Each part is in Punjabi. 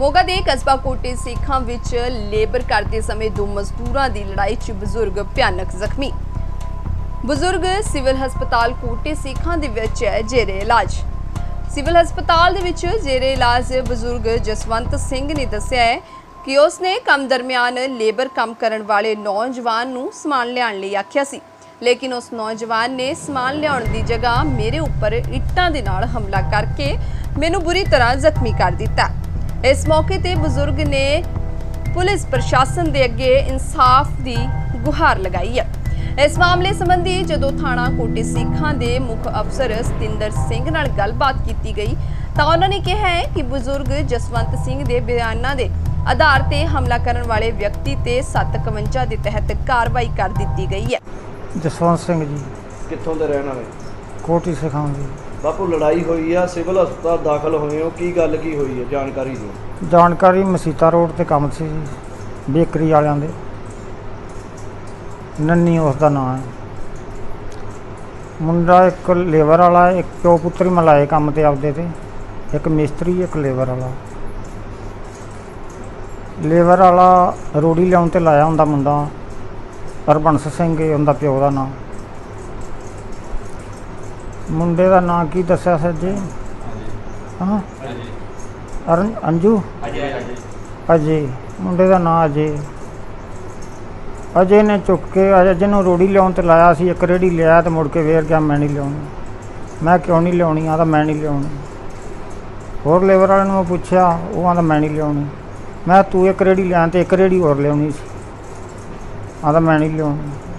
ਮੋਗਾ ਦੇ ਕਸਬਾ ਕੋਟੇ ਸੇਖਾਂ ਵਿੱਚ ਲੇਬਰ ਕਰਦੇ ਸਮੇਂ ਦੋ ਮਜ਼ਦੂਰਾਂ ਦੀ ਲੜਾਈ 'ਚ ਬਜ਼ੁਰਗ ਭਿਆਨਕ ਜ਼ਖਮੀ। ਬਜ਼ੁਰਗ ਸਿਵਲ ਹਸਪਤਾਲ ਕੋਟੇ ਸੇਖਾਂ ਦੇ ਵਿੱਚ ਹੈ, ਜੇਰੇ ਇਲਾਜ। ਸਿਵਲ ਹਸਪਤਾਲ ਦੇ ਵਿੱਚ ਜੇਰੇ ਇਲਾਜ ਬਜ਼ੁਰਗ ਜਸਵੰਤ ਸਿੰਘ ਨੇ ਦੱਸਿਆ ਹੈ ਕਿ ਉਸ ਨੇ ਕੰਮ ਦਰਮਿਆਨ ਲੇਬਰ ਕੰਮ ਕਰਨ ਵਾਲੇ ਨੌਜਵਾਨ ਨੂੰ ਸਮਾਨ ਲਿਆਉਣ ਲਈ ਆਖਿਆ ਸੀ। ਲੇਕਿਨ ਉਸ ਨੌਜਵਾਨ ਨੇ ਸਮਾਨ ਲਿਆਉਣ ਦੀ ਜਗ੍ਹਾ ਮੇਰੇ ਉੱਪਰ ਇੱਟਾਂ ਦੇ ਨਾਲ ਹਮਲਾ ਕਰਕੇ ਮੈਨੂੰ ਬੁਰੀ ਤਰ੍ਹਾਂ ਜ਼ਖਮੀ ਕਰ ਦਿੱਤਾ। ਇਸ ਮੌਕੇ ਤੇ ਬਜ਼ੁਰਗ ਨੇ ਪੁਲਿਸ ਪ੍ਰਸ਼ਾਸਨ ਦੇ ਅੱਗੇ ਇਨਸਾਫ ਦੀ ਗੁਹਾਰ ਲਗਾਈ ਹੈ। ਇਸ ਮਾਮਲੇ ਸੰਬੰਧੀ ਜਦੋਂ ਥਾਣਾ ਕੋਟੇ ਸਿੱਖਾਂ ਦੇ ਮੁੱਖ ਅਫਸਰ ਸਤਿੰਦਰ ਸਿੰਘ ਨਾਲ ਗੱਲਬਾਤ ਕੀਤੀ ਗਈ ਤਾਂ ਉਹਨਾਂ ਨੇ ਕਿਹਾ ਹੈ ਕਿ ਬਜ਼ੁਰਗ ਜਸਵੰਤ ਸਿੰਘ ਦੇ ਬਿਆਨਾਂ ਦੇ ਆਧਾਰ ਤੇ ਹਮਲਾ ਕਰਨ ਵਾਲੇ ਵਿਅਕਤੀ ਤੇ 751 ਦੇ ਤਹਿਤ ਕਾਰਵਾਈ ਕਰ ਦਿੱਤੀ ਗਈ ਹੈ। ਜਸਵੰਤ ਸਿੰਘ ਜੀ। ਕਿੱਥੋਂ ਦੇ ਰਹਿਣ ਵਾਲੇ? ਕੋਟੀ ਸਿਖਾਂ ਜੀ। ਬਾਪੂ, ਲੜਾਈ ਹੋਈ ਆ, ਸਿਵਲ ਹਸਪਤਾਲ ਦਾਖਲ ਹੋਏ ਹੋ, ਕੀ ਗੱਲ ਕੀ ਹੋਈ ਹੈ ਜਾਣਕਾਰੀ ਦਿਓ। ਜਾਣਕਾਰੀ ਮਸੀਤਾ ਰੋਡ ਤੇ ਕੰਮ ਸੀ ਜੀ, ਬੇਕਰੀ ਵਾਲਿਆਂ ਦੇ। ਨੰਨੀ ਉਸ ਦਾ ਨਾਮ ਹੈ। ਮੁੰਡਾ ਇੱਕ ਲੇਬਰ ਵਾਲਾ ਇੱਕ ਪਿਓ ਪੁੱਤਰ ਹੀ ਮਲਾਏ ਕੰਮ ਤੇ ਆਪਦੇ ਤੇ। ਇੱਕ ਮਿਸਤਰੀ, ਇੱਕ ਲੇਬਰ ਵਾਲਾ। ਲੇਬਰ ਵਾਲਾ ਰੋੜੀ ਲਿਆਉਣ ਤੇ ਲਾਇਆ ਹੁੰਦਾ ਮੁੰਡਾ। ਹਰਬੰਸ ਸਿੰਘ ਇਹ ਉਹਦਾ ਪਿਓ ਦਾ ਨਾਮ ਮੁੰਡੇ ਦਾ ਨਾਂ ਕੀ ਦੱਸਿਆ ਸਰ ਜੀ? ਹਾਂ? ਅਰਨ ਅੰਜੂ? ਅਜੇ। ਮੁੰਡੇ ਦਾ ਨਾਂ ਅਜੇ। ਅਜੇ ਨੇ ਚੁੱਕ ਕੇ, ਅਜੇ ਨੂੰ ਰੋੜੀ ਲਿਆਉਣ ਤੇ ਲਾਇਆ ਸੀ, ਇੱਕ ਰੇੜੀ ਲਿਆ ਤੇ ਮੁੜ ਕੇ ਵੇਰ ਗਿਆ ਮੈਂ ਨਹੀਂ ਲਿਆਉਣੀ। ਮੈਂ ਕਿਉਂ ਨਹੀਂ ਲਿਆਉਣੀ? ਆ ਤਾਂ ਮੈਂ ਨਹੀਂ ਲਿਆਉਣੀ। ਹੋਰ ਲੇਬਰ ਵਾਲਿਆਂ ਨੂੰ ਪੁੱਛਿਆ, ਉਹ ਆਂਦਾ ਮੈਂ ਨਹੀਂ ਲਿਆਉਣੀ। ਮੈਂ ਤੂੰ ਇੱਕ ਰੇੜੀ ਲਿਆ ਤੇ ਇੱਕ ਰੇੜੀ ਹੋਰ ਲਿਆਉਣੀ ਸੀ। ਆਂਦਾ ਮੈਂ ਨਹੀਂ ਲਿਆਉਣੀ।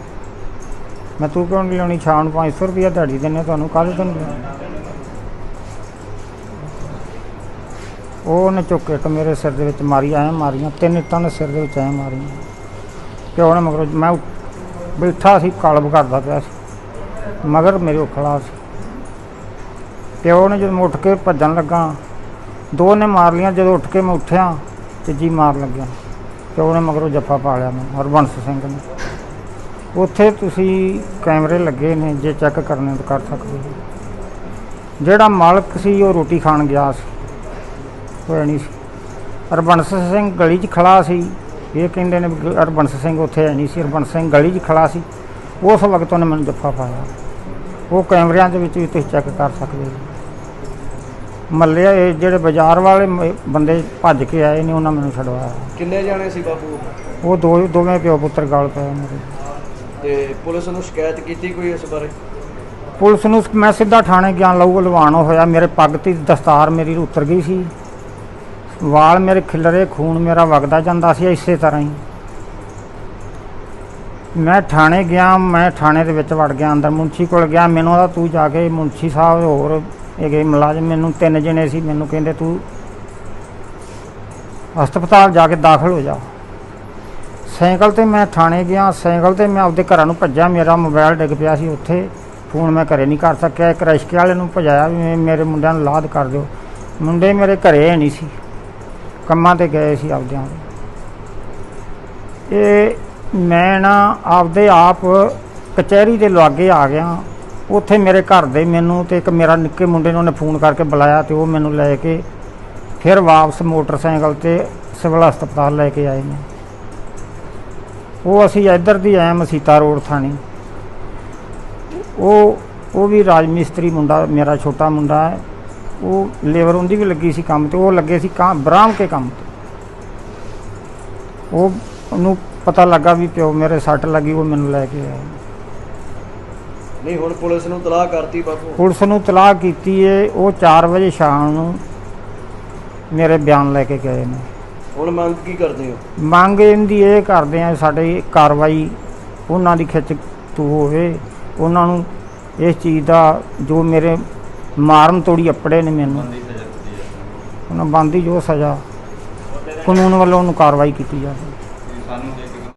ਮੈਂ ਤੂੰ ਕਿਉਂ ਨਹੀਂ ਲਿਆਉਣੀ? ਸ਼ਾਮ ਨੂੰ 500 ਰੁਪਇਆ ਦਿਹਾੜੀ ਦਿੰਨੇ ਤੁਹਾਨੂੰ ਕੱਲ ਦਿੰਦੇ ਉਹ ਉਹਨੇ ਚੁੱਕ ਕੇ ਮੇਰੇ ਸਿਰ ਦੇ ਵਿੱਚ ਮਾਰੀ, ਐ ਮਾਰੀਆਂ, ਤਿੰਨ ਇੱਟਾਂ ਨੇ ਸਿਰ ਦੇ ਵਿੱਚ ਐ ਮਾਰੀਆਂ। ਤੇ ਉਹਨੇ ਮਗਰੋਂ ਮੈਂ ਬੈਠਾ ਸੀ, ਕਲਬ ਕਰਦਾ ਪਿਆ ਸੀ, ਮਗਰ ਮੇਰੇ ਉਹ ਖੜਾ ਸੀ। ਪਿਓ ਨੇ ਜਦੋਂ ਉੱਠ ਕੇ ਭੱਜਣ ਲੱਗਾ, ਦੋ ਨੇ ਮਾਰ ਲੀਆਂ ਜਦੋਂ ਉੱਠ ਕੇ ਮੈਂ ਉੱਠਿਆ ਤੇ ਜੀ ਮਾਰ ਲੱਗਿਆ। ਪਿਓ ਨੇ ਮਗਰੋਂ ਜੱਫਾ ਪਾ ਲਿਆ ਮੈਂ ਹਰਬੰਸ ਸਿੰਘ ਨੇ। ਉੱਥੇ ਤੁਸੀਂ ਕੈਮਰੇ ਲੱਗੇ ਨੇ ਜੇ ਚੈੱਕ ਕਰਨੇ ਤਾਂ ਕਰ ਸਕਦੇ ਹੋ। ਜਿਹੜਾ ਮਾਲਕ ਸੀ ਉਹ ਰੋਟੀ ਖਾਣ ਗਿਆ ਸੀ। ਹੋਇਆ ਨਹੀਂ ਸੀ। ਹਰਬੰਸ ਸਿੰਘ ਗਲੀ 'ਚ ਖੜਾ ਸੀ। ਇਹ ਕਹਿੰਦੇ ਨੇ ਵੀ ਹਰਬੰਸ ਸਿੰਘ ਉੱਥੇ ਹੈ ਨਹੀਂ ਸੀ। ਹਰਬੰਸ ਸਿੰਘ ਗਲੀ 'ਚ ਖੜਾ ਸੀ। ਉਸ ਵਕਤ ਉਹਨੇ ਮੈਨੂੰ ਜੱਫਾ ਪਾਇਆ। ਉਹ ਕੈਮਰਿਆਂ ਦੇ ਵਿੱਚ ਵੀ ਤੁਸੀਂ ਚੈੱਕ ਕਰ ਸਕਦੇ ਹੋ। ਮੱਲੇ ਇਹ ਜਿਹੜੇ ਬਾਜ਼ਾਰ ਵਾਲੇ ਬੰਦੇ ਭੱਜ ਕੇ ਆਏ ਨੇ ਉਹਨਾਂ ਮੈਨੂੰ ਛਡਵਾਇਆ। ਕਿੰਨੇ ਜਾਣੇ ਸੀ ਬਾਪੂ? ਉਹ ਦੋ ਦੋਵੇਂ ਪਿਓ ਪੁੱਤਰ ਗਾਲ ਪਏ ਮੇਰੇ ਤੇ ਪੁਲਿਸ ਨੂੰ ਸ਼ਿਕਾਇਤ ਕੀਤੀ ਕੋਈ ਇਸ ਬਾਰੇ? ਪੁਲਿਸ ਨੂੰ ਮੈਂ ਸਿੱਧਾ ਥਾਣੇ ਗਿਆ ਲਹੂ ਲਵਾਣ ਹੋਇਆ। ਮੇਰੇ ਪੱਗ ਤੇ ਦਸਤਾਰ ਮੇਰੀ ਉਤਰ ਗਈ ਸੀ। ਵਾਲ ਮੇਰੇ ਖਿਲਰੇ, ਖੂਨ ਮੇਰਾ ਵਗਦਾ ਜਾਂਦਾ ਸੀ ਇਸੇ ਤਰ੍ਹਾਂ ਹੀ। ਮੈਂ ਥਾਣੇ ਗਿਆ, ਮੈਂ ਥਾਣੇ ਦੇ ਵਿੱਚ ਵੜ ਗਿਆ, ਅੰਦਰ ਮੁੰਸ਼ੀ ਕੋਲ ਗਿਆ। ਮੈਨੂੰ ਆਦਾ ਤੂੰ ਜਾ ਕੇ ਮੁੰਸ਼ੀ ਸਾਹਿਬ ਹੋਰ ਹੈਗੇ ਮੁਲਾਜ਼ਮ ਮੈਨੂੰ ਤਿੰਨ ਜਣੇ ਸੀ। ਮੈਨੂੰ ਕਹਿੰਦੇ ਤੂੰ ਹਸਪਤਾਲ ਜਾ ਕੇ ਦਾਖਲ ਹੋ ਜਾ। ਸਾਈਕਲ ਤੇ ਮੈਂ ਥਾਣੇ ਗਿਆ, ਸਾਈਕਲ ਤੇ ਮੈਂ ਆਪਦੇ ਘਰਾਂ ਨੂੰ ਭੱਜਿਆ, ਮੇਰਾ ਮੋਬਾਈਲ ਡਿੱਗ ਪਿਆ ਸੀ ਉੱਥੇ। ਫੋਨ ਮੈਂ ਘਰੇ ਨਹੀਂ ਕਰ ਸਕਿਆ, ਇੱਕ ਰਿਸ਼ਕੇ ਵਾਲੇ ਨੂੰ ਭਜਾਇਆ ਵੀ ਮੇਰੇ ਮੁੰਡਿਆਂ ਨੂੰ ਲਾਦ ਕਰ ਦਿਓ। ਮੁੰਡੇ ਮੇਰੇ ਘਰੇ ਹੈ ਨਹੀਂ ਸੀ। ਕੰਮਾਂ ਤੇ ਗਏ ਸੀ ਆਪਦਿਆਂ ਦੇ ਇਹ ਮੈਂ ਨਾ ਆਪਦੇ ਆਪ ਕਚਹਿਰੀ ਦੇ ਲਾਗੇ ਆ ਗਿਆ। ਉੱਥੇ ਮੇਰੇ ਘਰ ਦੇ ਮੈਨੂੰ ਤੇ ਇੱਕ ਮੇਰਾ ਨਿੱਕੇ ਮੁੰਡੇ ਨੂੰ ਉਹਨੇ ਫੋਨ ਕਰਕੇ ਬੁਲਾਇਆ ਤੇ ਉਹ ਮੈਨੂੰ ਲੈ ਕੇ ਫਿਰ ਵਾਪਸ ਮੋਟਰਸਾਈਕਲ ਤੇ ਸਿਵਲ ਹਸਪਤਾਲ ਲੈ ਕੇ ਆਏ ਨੇ। ਉਹ ਅਸੀਂ ਇੱਧਰ ਦੀ ਆਏ ਮਸੀਤਾ ਰੋਡ ਥਾਣੀ। ਉਹ ਉਹ ਵੀ ਰਾਜ ਮਿਸਤਰੀ ਮੁੰਡਾ ਮੇਰਾ ਛੋਟਾ ਮੁੰਡਾ ਹੈ। ਉਹ ਲੇਬਰ ਉਹਦੀ ਵੀ ਲੱਗੀ ਸੀ ਕੰਮ ਤੇ ਉਹ ਲੱਗੇ ਸੀ ਕੰਮ ਬਰਾਮ ਕੇ ਕੰਮ ਤੇ। ਉਹ ਉਹਨੂੰ ਪਤਾ ਲੱਗਾ ਵੀ ਪਿਓ ਮੇਰੇ ਸੱਟ ਲੱਗੀ ਉਹ ਮੈਨੂੰ ਲੈ ਕੇ ਆਇਆ। ਨਹੀਂ ਹੁਣ ਪੁਲਿਸ ਨੂੰ ਤਲਾਹ ਕਰਤੀ ਬਾਪੂ। ਪੁਲਿਸ ਨੂੰ ਤਲਾਹ ਕੀਤੀ ਏ ਉਹ 4 ਵਜੇ ਸ਼ਾਮ ਨੂੰ ਮੇਰੇ ਬਿਆਨ ਲੈ ਕੇ ਗਏ ਨੇ। ਹੁਣ ਮੰਗ ਕੀ ਕਰਦੇ ਹੋ? ਮੰਗ ਇਹਦੀ ਇਹ ਕਰਦੇ ਆ ਸਾਡੇ ਕਾਰਵਾਈ ਉਹਨਾਂ ਦੀ ਖਿੱਚ ਤੂ ਹੋਵੇ। ਉਹਨਾਂ ਨੂੰ ਇਸ ਚੀਜ਼ ਦਾ ਜੋ ਮੇਰੇ ਮਾਰਨ ਤੋੜੀ ਅੱਪੜੇ ਨੇ ਮੈਨੂੰ। ਉਹਨਾਂ ਬੰਦੀ ਜੋ ਸਜ਼ਾ ਕਾਨੂੰਨ ਵੱਲੋਂ ਉਹਨੂੰ ਕਾਰਵਾਈ ਕੀਤੀ ਜਾਵੇ।